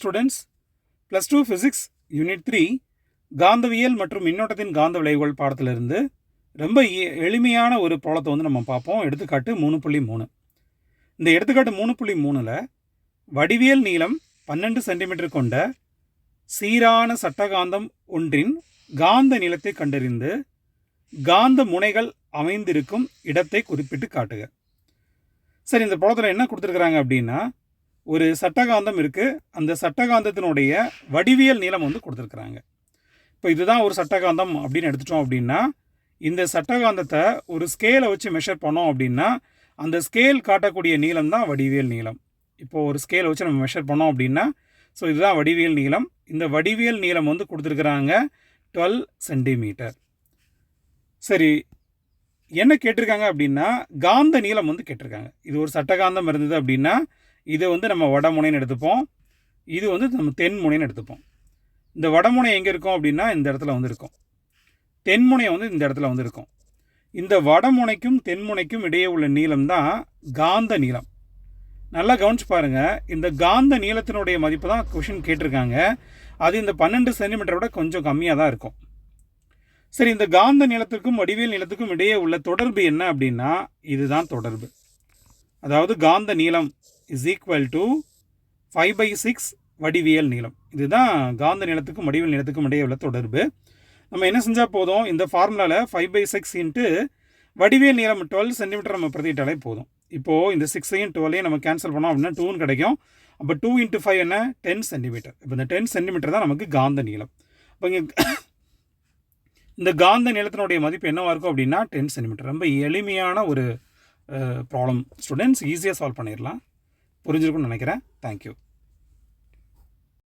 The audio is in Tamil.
Students plus two physics unit three காந்தவியல் மற்றும் மின்னோட்டத்தின் காந்த விளைவுகள் பாடத்திலிருந்து ரொம்ப எளிமையான ஒரு ப்ராப்ளத்தை வந்து நம்ம பார்ப்போம். எடுத்துக்காட்டு மூணு புள்ளி மூணு. இந்த எடுத்துக்காட்டு மூணு புள்ளி மூணில் வடிவியல் நீளம் பன்னெண்டு சென்டிமீட்டர் கொண்ட சீரான சட்டகாந்தம் ஒன்றின் காந்த நிலத்தை கண்டறிந்து காந்த முனைகள் அமைந்திருக்கும் இடத்தை குறிப்பிட்டு காட்டுக. சரி இந்த படத்தில் என்ன கொடுத்துருக்குறாங்க அப்படின்னா ஒரு சட்டகாந்தம் இருக்குது அந்த சட்டகாந்தத்தினுடைய வடிவியல் நீளம் வந்து கொடுத்துருக்குறாங்க. இப்போ இதுதான் ஒரு சட்டகாந்தம் அப்படின்னு எடுத்துட்டோம் அப்படின்னா இந்த சட்டகாந்தத்தை ஒரு ஸ்கேலை வச்சு மெஷர் பண்ணோம் அப்படின்னா அந்த ஸ்கேல் காட்டக்கூடிய நீளம் தான் வடிவியல் நீளம். இப்போது ஒரு ஸ்கேலை வச்சு நம்ம மெஷர் பண்ணோம் அப்படின்னா ஸோ இதுதான் வடிவியல் நீளம். இந்த வடிவியல் நீளம் வந்து கொடுத்துருக்குறாங்க டுவெல் சென்டிமீட்டர் சரி என்ன கேட்டிருக்காங்க அப்படின்னா காந்த நீளம் வந்து கேட்டிருக்காங்க. இது ஒரு சட்டகாந்தம் இருந்தது அப்படின்னா இதை வந்து நம்ம வடமுனைன்னு எடுத்துப்போம். இது வந்து நம்ம தென்முனைன்னு எடுத்துப்போம். இந்த வடமுனை எங்கே இருக்கும் அப்படின்னா இந்த இடத்துல வந்து இருக்கும். தென்முனை வந்து இந்த இடத்துல வந்து இருக்கும். இந்த வடமுனைக்கும் தென்முனைக்கும் இடையே உள்ள நீளம் தான் காந்த நீளம். நல்லா கவனிச்சு பாருங்கள் இந்த காந்த நீளத்தினுடைய மதிப்பு தான் கொஷின் கேட்டிருக்காங்க. அது இந்த பன்னெண்டு சென்டிமீட்டரை விட கொஞ்சம் கம்மியாக தான் இருக்கும். சரி இந்த காந்த நீளத்திற்கும் வடிவியல் நீளத்துக்கும் இடையே உள்ள தொடர்பு என்ன அப்படின்னா இதுதான் தொடர்பு. அதாவது காந்த நீளம். Is equal to five by six வடிவியல் நீளம். இதுதான் காந்த நீளத்துக்கும் வடிவியல் நீளத்துக்கும் இடையே உள்ள தொடர்பு. நம்ம என்ன செஞ்சால் போதும்? இந்த ஃபார்முலாவில் ஃபைவ் பை சிக்ஸ் இன்ட்டு வடிவியல் நீளம் டுவெல் சென்டிமீட்டர் நம்ம பிரதிட்டாலே போதும். இப்போது இந்த சிக்ஸையும் டுவெல்லையும் நம்ம கேன்சல் பண்ணோம் அப்படின்னா டூன்னு கிடைக்கும். அப்போ டூ இன்ட்டு ஃபைவ் என்ன? டென் சென்டிமீட்டர் இப்போ இந்த டென் சென்டிமீட்டர் தான் நமக்கு காந்த நீளம். இப்போ இங்கே இந்த காந்த நீளத்தினுடைய மதிப்பு என்னவாக இருக்கும் அப்படின்னா டென் சென்டிமீட்டர் ரொம்ப எளிமையான ஒரு ப்ராப்ளம் ஸ்டூடெண்ட்ஸ் ஈஸியாக சால்வ் பண்ணிடலாம். புரிஞ்சிருக்கும்னு நினைக்கிறேன். தேங்க்யூ